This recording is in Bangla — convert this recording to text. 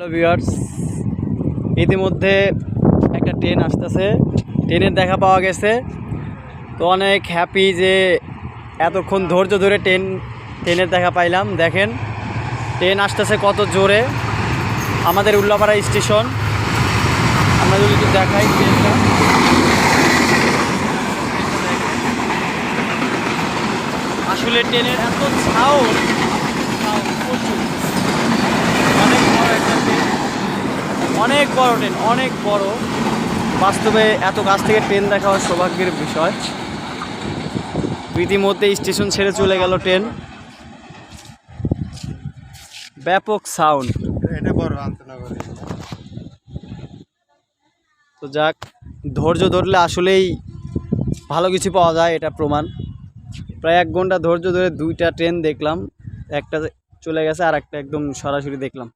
হ্যালো ভিউয়ার্স, ইতিমধ্যে একটা ট্রেন আসতেছে। ট্রেনের দেখা পাওয়া গেছে। তো অনেক হ্যাপি যে এতক্ষণ ধৈর্য ধরে ট্রেন, ট্রেনের দেখা পাইলাম। দেখেন, ট্রেন আসতেছে কত জোরে। আমাদের উল্লাপাড়া স্টেশন। আমরা যদি দেখাই ট্রেনটা। আসলে ট্রেনের এত সাউন্ড প্রচুর অনেক বড় একটা ট্রেন অনেক বড় ট্রেন অনেক বড়। বাস্তবে এত কাছ থেকে ট্রেন দেখা হওয়ার সৌভাগ্যের বিষয়। ইতিমধ্যে স্টেশন ছেড়ে চলে গেল ট্রেন ব্যাপক সাউন্ড এটা বড় আন্তনগর তো যাক ধৈর্য ধরলে আসলেই ভালো কিছু পাওয়া যায় এটা প্রমাণ। প্রায় এক ঘণ্টা ধৈর্য ধরে দুইটা ট্রেন দেখলাম একটা চলে গেছে আর একটা একদম সরাসরি দেখলাম।